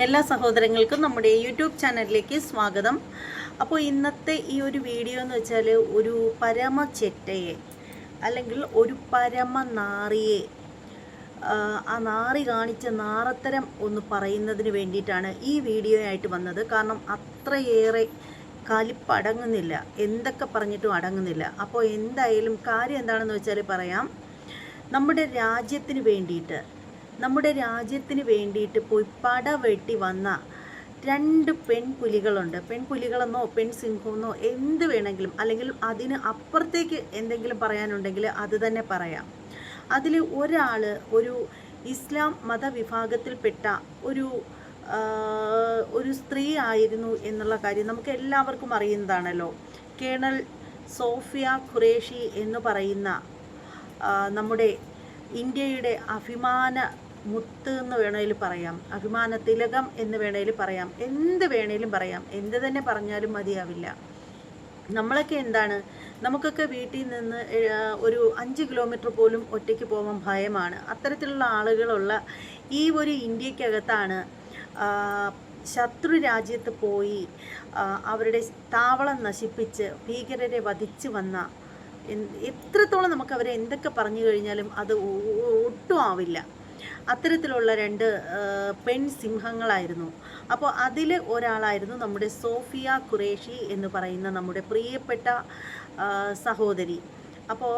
എല്ലാ സഹോദരങ്ങൾക്കും നമ്മുടെ യൂട്യൂബ് ചാനലിലേക്ക് സ്വാഗതം. അപ്പോൾ ഇന്നത്തെ ഈ ഒരു വീഡിയോ എന്ന് വെച്ചാൽ ഒരു പരമ ചെറ്റയെ അല്ലെങ്കിൽ ഒരു പരമ നാറിയെ ആ, നാറി കാണിച്ച നാറത്തരം ഒന്ന് പറയുന്നതിന് വേണ്ടിയിട്ടാണ് ഈ വീഡിയോ ആയിട്ട് വന്നത്. കാരണം അത്രയേറെ കലിപ്പടങ്ങുന്നില്ല എന്തൊക്കെ പറഞ്ഞിട്ടും അടങ്ങുന്നില്ല. അപ്പോൾ എന്തായാലും കാര്യം എന്താണെന്ന് വെച്ചാൽ പറയാം. നമ്മുടെ രാജ്യത്തിന് വേണ്ടിയിട്ട് നമ്മുടെ രാജ്യത്തിന് വേണ്ടിയിട്ട് പോയി പട വെട്ടി വന്ന രണ്ട് പെൺപുലികളുണ്ട് പെൺപുലികളെന്നോ പെൺസിംഹമെന്നോ എന്ത് വേണമെങ്കിലും അല്ലെങ്കിൽ അതിന് അപ്പുറത്തേക്ക് എന്തെങ്കിലും പറയാനുണ്ടെങ്കിൽ അത് തന്നെ പറയാം. അതിൽ ഒരാൾ ഒരു ഇസ്ലാം മതവിഭാഗത്തിൽപ്പെട്ട ഒരു ഒരു സ്ത്രീ ആയിരുന്നു എന്നുള്ള കാര്യം നമുക്ക് എല്ലാവർക്കും അറിയുന്നതാണല്ലോ. കേണൽ സോഫിയ ഖുറേഷി എന്ന് പറയുന്ന നമ്മുടെ ഇന്ത്യയുടെ അഭിമാന മുത്ത് എന്ന് വേണേൽ പറയാം അഭിമാന തിലകം എന്ന് വേണേൽ പറയാം എന്ത് വേണേലും പറയാം എന്ത് തന്നെ പറഞ്ഞാലും മതിയാവില്ല. നമ്മളൊക്കെ എന്താണ് നമുക്കൊക്കെ വീട്ടിൽ നിന്ന് ഒരു അഞ്ച് കിലോമീറ്റർ പോലും ഒറ്റയ്ക്ക് പോകാൻ ഭയമാണ്. അത്തരത്തിലുള്ള ആളുകളുള്ള ഈ ഒരു ഇന്ത്യക്കകത്താണ് ശത്രു രാജ്യത്ത് പോയി അവരുടെ താവളം നശിപ്പിച്ച് ഭീകരരെ വധിച്ചു വന്ന എത്രത്തോളം നമുക്ക് അവരെ എന്തൊക്കെ പറഞ്ഞു കഴിഞ്ഞാലും അത് ഒട്ടും ആവില്ല. അത്തരത്തിലുള്ള രണ്ട് പെൺ സിംഹങ്ങളായിരുന്നു. അപ്പോൾ അതിൽ ഒരാളായിരുന്നു നമ്മുടെ സോഫിയ ഖുറേഷി എന്ന് പറയുന്ന നമ്മുടെ പ്രിയപ്പെട്ട സഹോദരി. അപ്പോൾ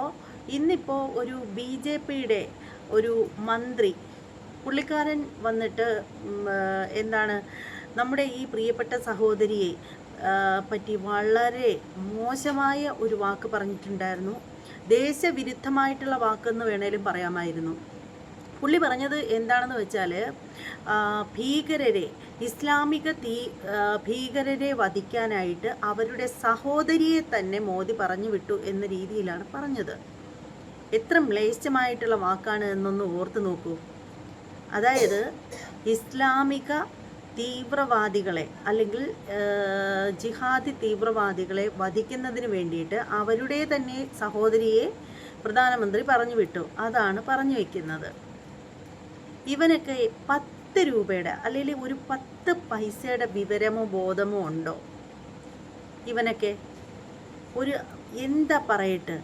ഇന്നിപ്പോൾ ഒരു ബി ജെ പിയുടെ ഒരു മന്ത്രി പുള്ളിക്കാരൻ വന്നിട്ട് എന്താണ് നമ്മുടെ ഈ പ്രിയപ്പെട്ട സഹോദരിയെ പറ്റി വളരെ മോശമായ ഒരു വാക്ക് പറഞ്ഞിട്ടുണ്ടായിരുന്നു. ദേശവിരുദ്ധമായിട്ടുള്ള വാക്കെന്ന് വേണേലും പറയാമായിരുന്നു. പുള്ളി പറഞ്ഞത് എന്താണെന്ന് വെച്ചാൽ ഭീകരരെ ഇസ്ലാമിക തീ ഭീകരരെ വധിക്കാനായിട്ട് അവരുടെ സഹോദരിയെ തന്നെ മോദി പറഞ്ഞു വിട്ടു എന്ന രീതിയിലാണ് പറഞ്ഞത്. എത്ര മ്ലേച്ഛമായിട്ടുള്ള വാക്കാണ് എന്നൊന്ന് ഓർത്ത് നോക്കൂ. അതായത് ഇസ്ലാമിക തീവ്രവാദികളെ അല്ലെങ്കിൽ ജിഹാദി തീവ്രവാദികളെ വധിക്കുന്നതിന് വേണ്ടിയിട്ട് അവരുടെ തന്നെ സഹോദരിയെ പ്രധാനമന്ത്രി പറഞ്ഞു വിട്ടു. അതാണ് പറഞ്ഞു വയ്ക്കുന്നത് ഇവനൊക്കെ പത്ത് രൂപയുടെ അല്ലെങ്കിൽ ഒരു പത്ത് പൈസയുടെ വിവരമോ ബോധമോ ഉണ്ടോ? ഇവനൊക്കെ ഒരു എന്താ പറയട്ട്?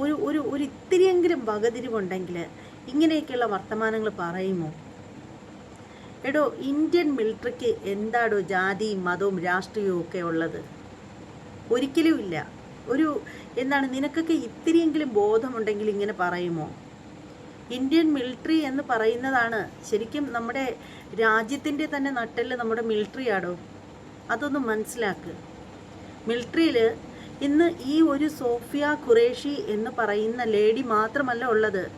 ഒരു ഒരു ഒരു ഇത്തിരിയെങ്കിലും വകതിരിവുണ്ടെങ്കിൽ ഇങ്ങനെയൊക്കെയുള്ള വർത്തമാനങ്ങൾ പറയുമോ? എടോ ഇന്ത്യൻ മിലിറ്ററിക്ക് എന്താടോ ജാതിയും മതവും രാഷ്ട്രീയവും ഒക്കെ ഉള്ളത്? ഒരിക്കലും ഇല്ല. ഒരു എന്താണ് നിനക്കൊക്കെ ഇത്തിരിയെങ്കിലും ബോധമുണ്ടെങ്കിൽ ഇങ്ങനെ പറയുമോ? ഇന്ത്യൻ മിലിറ്ററി എന്ന് പറയുന്നതാണ് ശരിക്കും നമ്മുടെ രാജ്യത്തിന്റെ തന്നെ നട്ടൽ നമ്മുടെ മിലിറ്ററി ആടോ അതൊന്ന് മനസ്സിലാക്ക്. മിലിറ്ററിയിൽ ഇന്ന് ഈ ഒരു സോഫിയ ഖുറേഷി എന്ന് പറയുന്ന ലേഡി മാത്രമല്ല ഉള്ളത്.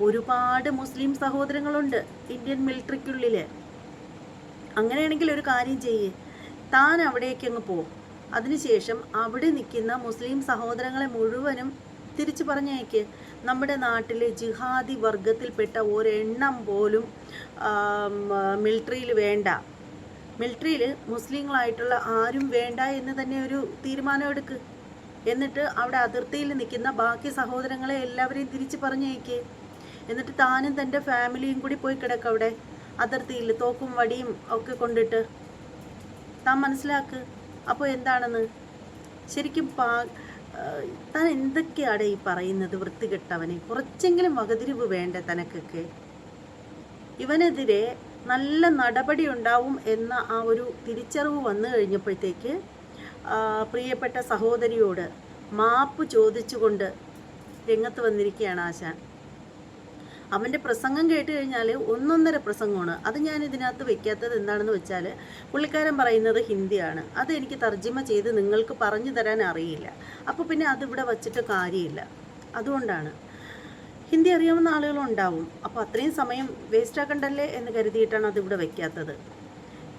ഒരുപാട് മുസ്ലിം സഹോദരങ്ങളുണ്ട് ഇന്ത്യൻ മിലിറ്ററിക്കുള്ളിൽ അങ്ങനെയാണെങ്കിൽ ഒരു കാര്യം ചെയ്യേ. താൻ അവിടേക്ക് അങ്ങ് പോ. അതിനുശേഷം അവിടെ നിൽക്കുന്ന മുസ്ലിം സഹോദരങ്ങളെ മുഴുവനും തിരിച്ചു പറഞ്ഞേക്ക് നമ്മുടെ നാട്ടിലെ ജിഹാദി വർഗത്തിൽപ്പെട്ട ഒരെണ്ണം പോലും മിലിറ്ററിയിൽ വേണ്ട. മിലിറ്ററിയിൽ മുസ്ലിങ്ങളായിട്ടുള്ള ആരും വേണ്ട എന്ന് തന്നെ ഒരു തീരുമാനം എടുക്ക്. എന്നിട്ട് അവിടെ അതിർത്തിയിൽ നിൽക്കുന്ന ബാക്കി സഹോദരങ്ങളെ എല്ലാവരെയും തിരിച്ചു പറഞ്ഞേക്ക് എന്നിട്ട് താനും തന്റെ ഫാമിലിയും കൂടി പോയി കിടക്കവിടെ അവിടെ. അതിർത്തിയിൽ തോക്കും വടിയും ഒക്കെ കൊണ്ടിട്ട്. താൻ മനസ്സിലാക്ക്? അപ്പോൾ എന്താണെന്ന്? ശരിക്കും പാ താൻ എന്തൊക്കെയാണ് ഈ പറയുന്നത് വൃത്തികെട്ടവനെ? കുറച്ചെങ്കിലും വകതിരിവ് വേണ്ടേ തനക്കൊക്കെ? ഇവനെതിരെ നല്ല നടപടി ഉണ്ടാവും എന്ന ആ ഒരു തിരിച്ചറിവ് വന്നു കഴിഞ്ഞപ്പോഴത്തേക്ക് പ്രിയപ്പെട്ട സഹോദരിയോട് മാപ്പ് ചോദിച്ചുകൊണ്ട് രംഗത്ത് വന്നിരിക്കുകയാണ് ആശാൻ. അവന്റെ പ്രസംഗം കേട്ട് കഴിഞ്ഞാൽ ഒന്നൊന്നര പ്രസംഗമാണ്. അത് ഞാൻ ഇതിനകത്ത് വെക്കാത്തത് എന്താണെന്ന് വെച്ചാൽ പുള്ളിക്കാരൻ പറയുന്നത് ഹിന്ദിയാണ്. അത് എനിക്ക് തർജിമ ചെയ്ത് നിങ്ങൾക്ക് പറഞ്ഞു തരാൻ അറിയില്ല. അപ്പോൾ പിന്നെ അതിവിടെ വച്ചിട്ട് കാര്യമില്ല. അതുകൊണ്ടാണ്. ഹിന്ദി അറിയാവുന്ന ആളുകളുണ്ടാവും. അപ്പോൾ അത്രയും സമയം വേസ്റ്റ് ആക്കണ്ടല്ലേ എന്ന് കരുതിയിട്ടാണ് അതിവിടെ വെക്കാത്തത്.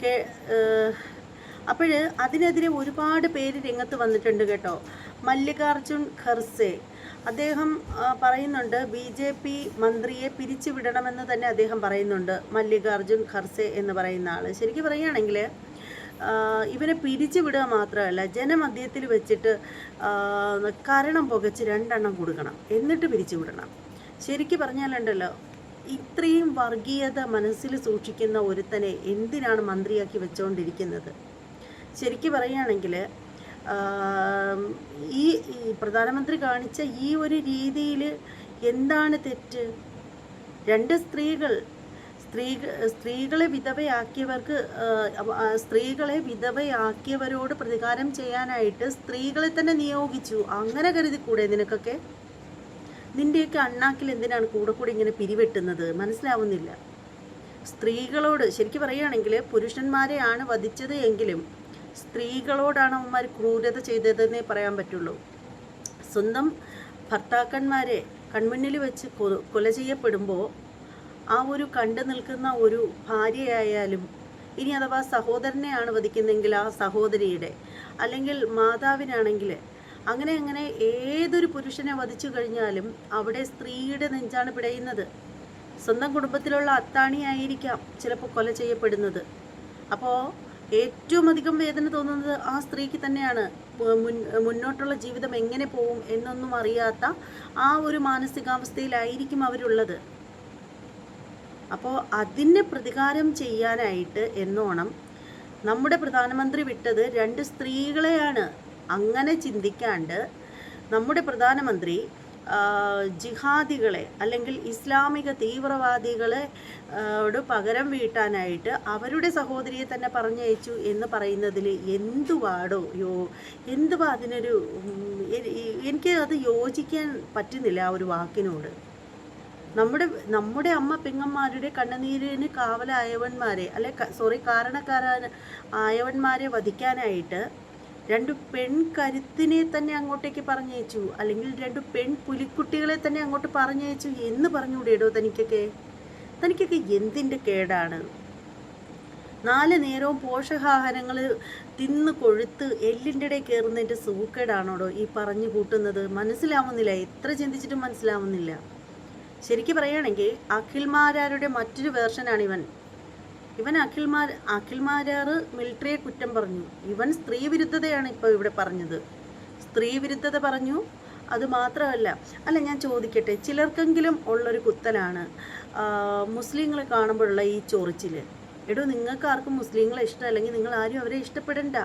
കേ അപ്പോൾ അതിനെതിരെ ഒരുപാട് പേര് രംഗത്ത് വന്നിട്ടുണ്ട് കേട്ടോ. മല്ലികാർജുൻ ഖർസെ അദ്ദേഹം പറയുന്നുണ്ട് ബി ജെ പി മന്ത്രിയെ പിരിച്ചുവിടണമെന്ന് തന്നെ അദ്ദേഹം പറയുന്നുണ്ട്. മല്ലികാർജുൻ ഖർസെ എന്ന് പറയുന്ന ആൾ ശരിക്കും പറയുകയാണെങ്കിൽ ഇവനെ പിരിച്ചുവിടുക മാത്രമല്ല ജനമധ്യത്തിൽ വെച്ചിട്ട് കരണം പുകച്ച് രണ്ടെണ്ണം കൊടുക്കണം. എന്നിട്ട് പിരിച്ചുവിടണം. ശരിക്കും പറഞ്ഞാലുണ്ടല്ലോ ഇത്രയും വർഗീയത മനസ്സിൽ സൂക്ഷിക്കുന്ന ഒരുത്തനെ എന്തിനാണ് മന്ത്രിയാക്കി വെച്ചുകൊണ്ടിരിക്കുന്നത് ശരിക്കും പറയുകയാണെങ്കിൽ ഈ പ്രധാനമന്ത്രി കാണിച്ച ഈ ഒരു രീതിയിൽ എന്താണ് തെറ്റ്? രണ്ട് സ്ത്രീകൾ സ്ത്രീ സ്ത്രീകളെ വിധവയാക്കിയവർക്ക് സ്ത്രീകളെ വിധവയാക്കിയവരോട് പ്രതികാരം ചെയ്യാനായിട്ട് സ്ത്രീകളെ തന്നെ നിയോഗിച്ചു. അങ്ങനെ കരുതിക്കൂടെ നിനക്കൊക്കെ? നിന്റെയൊക്കെ അണ്ണാക്കിൽ എന്തിനാണ് കൂടെ കൂടെ ഇങ്ങനെ പിരിവെട്ടുന്നത്? മനസ്സിലാവുന്നില്ല. സ്ത്രീകളോട് ശരിക്കും പറയുകയാണെങ്കിൽ പുരുഷന്മാരെയാണ് വധിച്ചത് എങ്കിലും സ്ത്രീകളോടാണ് അവന്മാർ ക്രൂരത ചെയ്തതെന്നേ പറയാൻ പറ്റുള്ളൂ. സ്വന്തം ഭർത്താക്കന്മാരെ കൺമുന്നിൽ വെച്ച് കൊല ചെയ്യപ്പെടുമ്പോൾ ആ ഒരു കണ്ടു നിൽക്കുന്ന ഒരു ഭാര്യയായാലും ഇനി അഥവാ സഹോദരനെയാണ് വധിക്കുന്നതെങ്കിൽ ആ സഹോദരിയുടെ അല്ലെങ്കിൽ മാതാവിനാണെങ്കിൽ അങ്ങനെ അങ്ങനെ ഏതൊരു പുരുഷനെ വധിച്ചു കഴിഞ്ഞാലും അവിടെ സ്ത്രീയുടെ നെഞ്ചാണ് പിടയുന്നത്. സ്വന്തം കുടുംബത്തിലുള്ള അത്താണിയായിരിക്കാം ചിലപ്പോൾ കൊല ചെയ്യപ്പെടുന്നത്. അപ്പോൾ ഏറ്റവും അധികം വേദന തോന്നുന്നത് ആ സ്ത്രീക്ക് തന്നെയാണ്. മുന്നോട്ടുള്ള ജീവിതം എങ്ങനെ പോവും എന്നൊന്നും അറിയാത്ത ആ ഒരു മാനസികാവസ്ഥയിലായിരിക്കും അവരുള്ളത്. അപ്പോൾ അതിന് പ്രതികാരം ചെയ്യാനായിട്ട് എന്നോണം നമ്മുടെ പ്രധാനമന്ത്രി വിട്ടത് രണ്ട് സ്ത്രീകളെയാണ്. അങ്ങനെ ചിന്തിക്കാണ്ട് നമ്മുടെ പ്രധാനമന്ത്രി ജിഹാദികളെ അല്ലെങ്കിൽ ഇസ്ലാമിക തീവ്രവാദികളെ ആ, ോട് പകരം വീട്ടാനായിട്ട് അവരുടെ സഹോദരിയെ തന്നെ പറഞ്ഞയച്ചു എന്ന് പറയുന്നതിൽ എന്തുവാടോ യോ എന്തുവാ അതിനൊരു എനിക്ക് അത് യോജിക്കാൻ പറ്റുന്നില്ല ആ ഒരു വാക്കിനോട്. നമ്മുടെ നമ്മുടെ അമ്മ പെങ്ങന്മാരുടെ കണ്ണുനീരിന് കാവലായവന്മാരെ അല്ലെ സോറി കാരണക്കാരായ ആയവന്മാരെ വധിക്കാനായിട്ട് രണ്ട് പെൺകരുത്തിനെ തന്നെ അങ്ങോട്ടേക്ക് പറഞ്ഞയച്ചു. അല്ലെങ്കിൽ രണ്ട് പെൺ പുലിക്കുട്ടികളെ തന്നെ അങ്ങോട്ട് പറഞ്ഞയച്ചു എന്ന് പറഞ്ഞുകൂടെയോ തനിക്കൊക്കെ? തനിക്കൊക്കെ എന്തിന്റെ കേടാണ്? നാല് നേരവും പോഷകാഹാരങ്ങൾ തിന്ന് കൊഴുത്ത് എല്ലിന്റെ ഇടയിൽ കയറുന്നതിന്റെ സൂക്കേടാണോടോ ഈ പറഞ്ഞു കൂട്ടുന്നത്? മനസ്സിലാവുന്നില്ല. എത്ര ചിന്തിച്ചിട്ടും മനസ്സിലാവുന്നില്ല. ശരിക്കും പറയുകയാണെങ്കിൽ അഖിൽമാരാരുടെ മറ്റൊരു വേർഷനാണ് ഇവൻ അഖിൽമാർ അഖിൽമാരാർ മിലിറ്ററിയെ കുറ്റം പറഞ്ഞു. ഇവൻ സ്ത്രീ വിരുദ്ധതയാണ് ഇപ്പോൾ ഇവിടെ പറഞ്ഞത്. സ്ത്രീ വിരുദ്ധത പറഞ്ഞു. അത് മാത്രമല്ല അല്ല ഞാൻ ചോദിക്കട്ടെ ചിലർക്കെങ്കിലും ഉള്ളൊരു കുത്തലാണ് മുസ്ലിങ്ങളെ കാണുമ്പോഴുള്ള ഈ ചോറിച്ചിൽ എടോ നിങ്ങൾക്ക് ആർക്കും മുസ്ലിങ്ങളെ ഇഷ്ടമല്ലെങ്കിൽ നിങ്ങൾ ആരും അവരെ ഇഷ്ടപ്പെടണ്ട.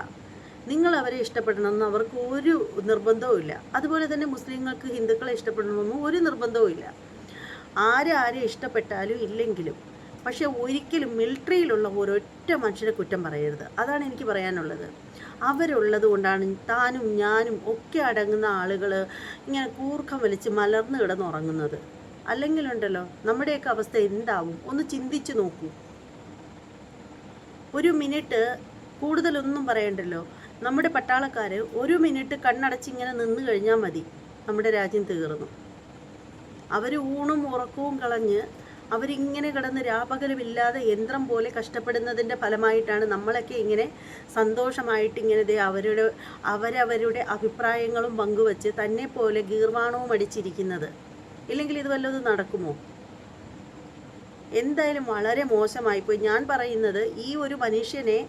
നിങ്ങൾ അവരെ ഇഷ്ടപ്പെടണമെന്ന് അവർക്ക് ഒരു നിർബന്ധവും ഇല്ല. അതുപോലെ തന്നെ മുസ്ലിങ്ങൾക്ക് ഹിന്ദുക്കളെ ഇഷ്ടപ്പെടണമെന്നും ഒരു നിർബന്ധവും ഇല്ല. ആരെ ആരെ ഇഷ്ടപ്പെട്ടാലും ഇല്ലെങ്കിലും പക്ഷെ ഒരിക്കലും മിലിറ്ററിയിലുള്ള ഒരൊറ്റ മനുഷ്യനെ കുറ്റം പറയരുത്. അതാണ് എനിക്ക് പറയാനുള്ളത്. അവരുള്ളത് കൊണ്ടാണ് താനും ഞാനും ഒക്കെ അടങ്ങുന്ന ആളുകൾ ഇങ്ങനെ കൂർക്കം വലിച്ച് മലർന്നു കിടന്നുറങ്ങുന്നത് അല്ലെങ്കിലുണ്ടല്ലോ നമ്മുടെയൊക്കെ അവസ്ഥ എന്താവും? ഒന്ന് ചിന്തിച്ചു നോക്കൂ. ഒരു മിനിറ്റ് കൂടുതലൊന്നും പറയണ്ടല്ലോ. നമ്മുടെ പട്ടാളക്കാർ ഒരു മിനിറ്റ് കണ്ണടച്ചിങ്ങനെ നിന്ന് കഴിഞ്ഞാൽ മതി. നമ്മുടെ രാജ്യം തീർന്നു. അവർ ഊണും ഉറക്കവും കളഞ്ഞ് അവരിങ്ങനെ കിടന്ന് രാപകലുമില്ലാതെ യന്ത്രം പോലെ കഷ്ടപ്പെടുന്നതിന്റെ ഫലമായിട്ടാണ് നമ്മളൊക്കെ ഇങ്ങനെ സന്തോഷമായിട്ട് ഇങ്ങനെ അവരുടെ അവരവരുടെ അഭിപ്രായങ്ങളും പങ്കുവച്ച് തന്നെ പോലെ ഗീർവാണവും അടിച്ചിരിക്കുന്നത്. ഇല്ലെങ്കിൽ ഇത് വല്ലതും നടക്കുമോ? എന്തായാലും വളരെ മോശമായിപ്പോയി. ഞാൻ പറയുന്നത് ഈ ഒരു മനുഷ്യനെ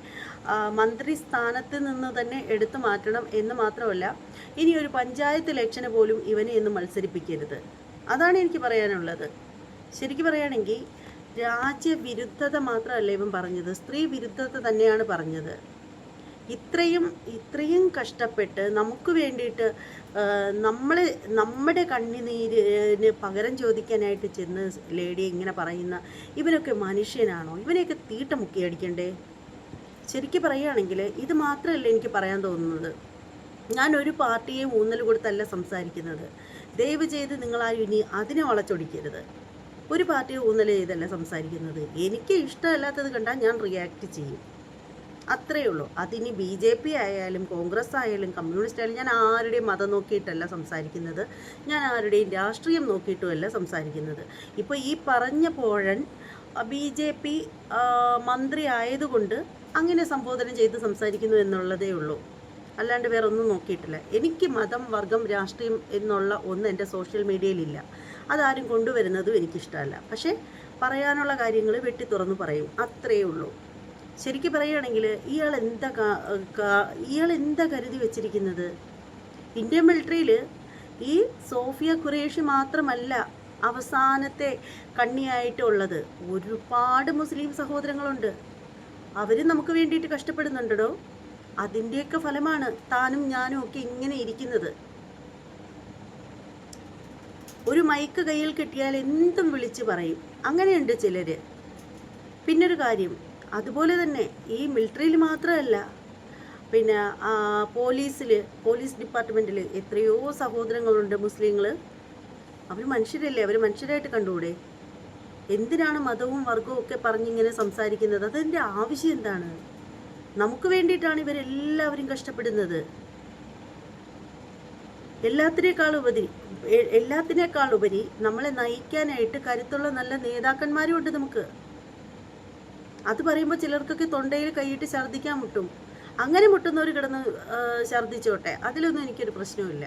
മന്ത്രി സ്ഥാനത്ത് നിന്ന് തന്നെ എടുത്തു മാറ്റണം എന്ന് മാത്രമല്ല ഇനി ഒരു പഞ്ചായത്ത് ഇലക്ഷന് പോലും ഇവനെ ഇന്ന് മത്സരിപ്പിക്കരുത്. അതാണ് എനിക്ക് പറയാനുള്ളത്. ശരിക്കും പറയുകയാണെങ്കിൽ രാജ്യവിരുദ്ധത മാത്രമല്ല ഇവൻ പറഞ്ഞത്? സ്ത്രീ വിരുദ്ധത തന്നെയാണ് പറഞ്ഞത്. ഇത്രയും ഇത്രയും കഷ്ടപ്പെട്ട് നമുക്ക് വേണ്ടിയിട്ട് നമ്മൾ നമ്മുടെ കണ്ണിനീരിന് പകരം ചോദിക്കാനായിട്ട് ചെന്ന് ലേഡി ഇങ്ങനെ പറയുന്ന ഇവനൊക്കെ മനുഷ്യനാണോ? ഇവനെയൊക്കെ തീട്ട മുക്കി അടിക്കണ്ടേ? ശരിക്കും പറയുകയാണെങ്കിൽ ഇത് മാത്രമല്ല എനിക്ക് പറയാൻ തോന്നുന്നത്. ഞാൻ ഒരു പാർട്ടിയെ ഊന്നൽ കൊടുത്തല്ല സംസാരിക്കുന്നത്. ദയവ് ചെയ്ത് നിങ്ങളാരും ഇനി അതിനെ വളച്ചൊടിക്കരുത്. ഒരു പാർട്ടി ഊന്നൽ ചെയ്തല്ല സംസാരിക്കുന്നത്? എനിക്ക് ഇഷ്ടമല്ലാത്തത് കണ്ടാൽ ഞാൻ റിയാക്ട് ചെയ്യും. അത്രയേ ഉള്ളൂ. അതിനി ബി ജെ പി ആയാലും കോൺഗ്രസ് ആയാലും കമ്മ്യൂണിസ്റ്റ് ആയാലും ഞാൻ ആരുടെയും മതം നോക്കിയിട്ടല്ല സംസാരിക്കുന്നത്. ഞാൻ ആരുടെയും രാഷ്ട്രീയം നോക്കിയിട്ടുമല്ല സംസാരിക്കുന്നത്. ഇപ്പോൾ ഈ പറഞ്ഞ പോഴൻ ബി ജെ പി മന്ത്രി ആയതുകൊണ്ട് അങ്ങനെ സംബോധന ചെയ്ത് സംസാരിക്കുന്നു എന്നുള്ളതേ ഉള്ളൂ. അല്ലാണ്ട് വേറെ ഒന്നും നോക്കിയിട്ടില്ല. എനിക്ക് മതം വർഗം രാഷ്ട്രീയം എന്നുള്ള ഒന്ന് എന്റെ സോഷ്യൽ മീഡിയയിലില്ല അതാരും കൊണ്ടുവരുന്നതും എനിക്കിഷ്ടമല്ല. പക്ഷേ പറയാനുള്ള കാര്യങ്ങൾ വെട്ടി തുറന്ന് പറയും. അത്രയേ ഉള്ളൂ. ശരിക്കും പറയുകയാണെങ്കിൽ ഇയാൾ എന്താ ഇയാൾ എന്താ കരുതി വെച്ചിരിക്കുന്നത്? ഇന്ത്യൻ മിലിറ്ററിയിൽ ഈ സോഫിയ ഖുറേഷി മാത്രമല്ല അവസാനത്തെ കണ്ണിയായിട്ടുള്ളത് ഒരുപാട് മുസ്ലിം സഹോദരങ്ങളുണ്ട്. അവർ നമുക്ക് വേണ്ടിയിട്ട് കഷ്ടപ്പെടുന്നുണ്ടോ അതിന്റെയൊക്കെ ഫലമാണ് താനും ഞാനും ഒക്കെ ഇങ്ങനെ ഇരിക്കുന്നത്. ഒരു മൈക്ക് കയ്യിൽ കിട്ടിയാൽ എന്തും വിളിച്ച് പറയും. അങ്ങനെയുണ്ട് ചിലർ പിന്നൊരു കാര്യം അതുപോലെ തന്നെ ഈ മിലിറ്ററിയിൽ മാത്രമല്ല പിന്നെ പോലീസിൽ പോലീസ് ഡിപ്പാർട്ട്മെന്റിൽ എത്രയോ സഹോദരങ്ങളുണ്ട് മുസ്ലിങ്ങൾ അവർ മനുഷ്യരല്ലേ? അവർ മനുഷ്യരായിട്ട് കണ്ടുകൂടെ? എന്തിനാണ് മതവും വർഗവും ഒക്കെ പറഞ്ഞിങ്ങനെ സംസാരിക്കുന്നത്? അതിന്റെ ആവശ്യം എന്താണ്? നമുക്ക് വേണ്ടിയിട്ടാണ് ഇവരെല്ലാവരും കഷ്ടപ്പെടുന്നത്. എ- എല്ലാത്തിനേക്കാൾ ഉപരി നമ്മളെ നയിക്കാനായിട്ട് കരുത്തുള്ള നല്ല നേതാക്കന്മാരും ഉണ്ട് നമുക്ക്. അത് പറയുമ്പോൾ ചിലർക്കൊക്കെ തൊണ്ടയിൽ കൈയിട്ട് ഛർദ്ദിക്കാൻ മുട്ടും. അങ്ങനെ മുട്ടുന്നവർ കിടന്ന് ഛർദ്ദിച്ചോട്ടെ. അതിലൊന്നും എനിക്കൊരു പ്രശ്നവുമില്ല.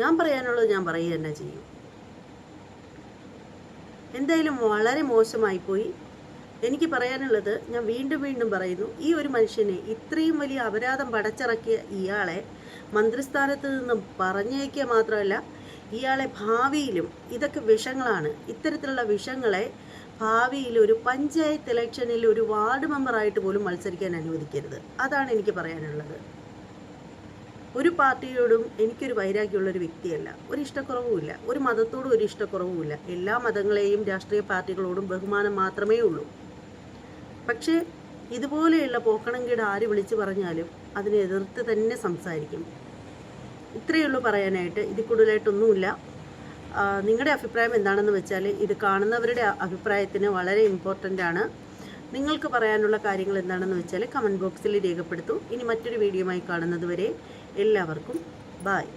ഞാൻ പറയാനുള്ളത് ഞാൻ പറയുക തന്നെ ചെയ്യും. എന്തായാലും വളരെ മോശമായി പോയി എനിക്ക് പറയാനുള്ളത് ഞാൻ വീണ്ടും വീണ്ടും പറയുന്നു. ഈ ഒരു മനുഷ്യനെ ഇത്രയും വലിയ അപരാധം പടച്ചിറക്കിയ ഇയാളെ മന്ത്രിസ്ഥാനത്ത് നിന്നും പറഞ്ഞേക്കുക മാത്രമല്ല ഇയാളെ ഭാവിയിലും ഇതൊക്കെ വിഷങ്ങളാണ്. ഇത്തരത്തിലുള്ള വിഷങ്ങളെ ഭാവിയിൽ ഒരു പഞ്ചായത്ത് ഇലക്ഷനിൽ ഒരു വാർഡ് മെമ്പറായിട്ട് പോലും മത്സരിക്കാൻ അനുവദിക്കരുത്. അതാണ് എനിക്ക് പറയാനുള്ളത്. ഒരു പാർട്ടിയോടും എനിക്കൊരു വൈരാഗ്യമുള്ളൊരു വ്യക്തിയല്ല. ഒരു ഇഷ്ടക്കുറവുമില്ല. ഒരു മതത്തോടും ഒരു ഇഷ്ടക്കുറവുമില്ല. എല്ലാ മതങ്ങളെയും രാഷ്ട്രീയ പാർട്ടികളോടും ബഹുമാനം മാത്രമേ ഉള്ളൂ. പക്ഷേ ഇതുപോലെയുള്ള പോക്കണങ്കീട് ആര് വിളിച്ചു പറഞ്ഞാലും അതിനെ എതിർത്ത് തന്നെ സംസാരിക്കും. ഇത്രയേ ഉള്ളൂ പറയാനായിട്ട്. ഇതിൽ കൂടുതലായിട്ടൊന്നുമില്ല. നിങ്ങളുടെ അഭിപ്രായം എന്താണെന്ന് വെച്ചാൽ ഇത് കാണുന്നവരുടെ അഭിപ്രായത്തിന് വളരെ ഇമ്പോർട്ടന്റ് ആണ്. നിങ്ങൾക്ക് പറയാനുള്ള കാര്യങ്ങൾ എന്താണെന്ന് വെച്ചാൽ കമന്റ് ബോക്സിൽ രേഖപ്പെടുത്തൂ. ഇനി മറ്റൊരു വീഡിയോയുമായി കാണുന്നത് വരെ എല്ലാവർക്കും ബായ്